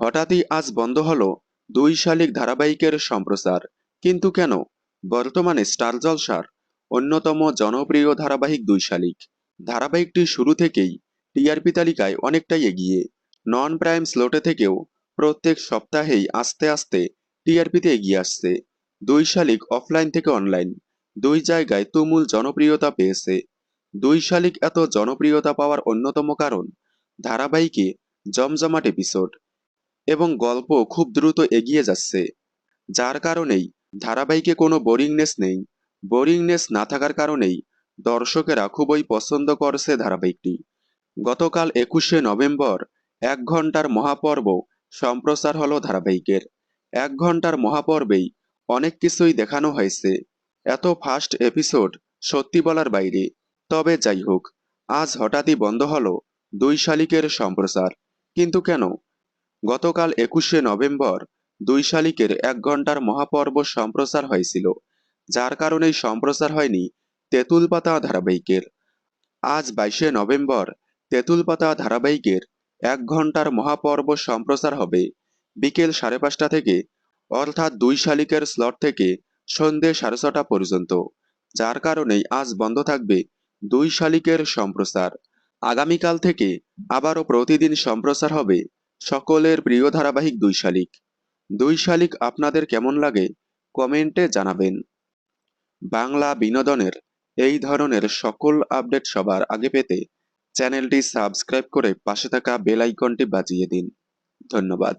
হঠাৎই আজ বন্ধ হলো দুই শালিক ধারাবাহিকের সম্প্রচার। কিন্তু কেন? বর্তমানে স্টার জলসার অন্যতম জনপ্রিয় ধারাবাহিক দুই শালিক। ধারাবাহিকটি শুরু থেকেই টিআরপি তালিকায় অনেকটাই এগিয়ে। নন প্রাইম স্লোটে থেকেও প্রত্যেক সপ্তাহেই আস্তে আস্তে টিআরপিতে এগিয়ে আসছে। দুই শালিক অফলাইন থেকে অনলাইন, দুই জায়গায় তুমুল জনপ্রিয়তা পেয়েছে। দুই শালিক এত জনপ্রিয়তা পাওয়ার অন্যতম কারণ ধারাবাহিকে জমজমাট এপিসোড। এবং গল্প খুব দ্রুত এগিয়ে যাচ্ছে। যার কারণেই ধারাবাহিকে কোনো বোরিংনেস নেই। বোরিংনেস না থাকার কারণেই দর্শকেরা খুবই পছন্দ করছে ধারাবাহিকটি। গতকাল একুশে নভেম্বর এক ঘণ্টার মহাপর্ব সম্প্রচার হলো ধারাবাহিকের। এক ঘণ্টার মহাপর্বেই অনেক কিছুই দেখানো হয়েছে। এত ফার্স্ট এপিসোড সত্যি বলার বাইরে। তবে যাই হোক, আজ হঠাৎই বন্ধ হলো দুই শালিকের সম্প্রচার। কিন্তু কেন? গতকাল একুশে নভেম্বর দুই শালিকের এক ঘণ্টার মহাপর্ব সম্প্রচার হয়েছিল, যার কারণেই সম্প্রচার হয়নি তেঁতুল পাতা ধারাবাহিকের। আজ বাইশে নভেম্বর তেঁতুল পাতা ধারাবাহিকের এক ঘণ্টার মহাপর্ব সম্প্রচার হবে বিকেল সাড়ে পাঁচটা থেকে, অর্থাৎ দুই শালিকের স্লট থেকে সন্ধে সাড়ে ছটা পর্যন্ত, যার কারণেই আজ বন্ধ থাকবে দুই শালিকের সম্প্রচার। আগামীকাল থেকে আবারও প্রতিদিন সম্প্রচার হবে সকলের প্রিয় ধারাবাহিক দুই শালিক। দুই শালিক আপনাদের কেমন লাগে কমেন্টে জানাবেন। বাংলা বিনোদনের এই ধরনের সকল আপডেট সবার আগে পেতে চ্যানেলটি সাবস্ক্রাইব করে পাশে থাকা বেল আইকনটি বাজিয়ে দিন। ধন্যবাদ।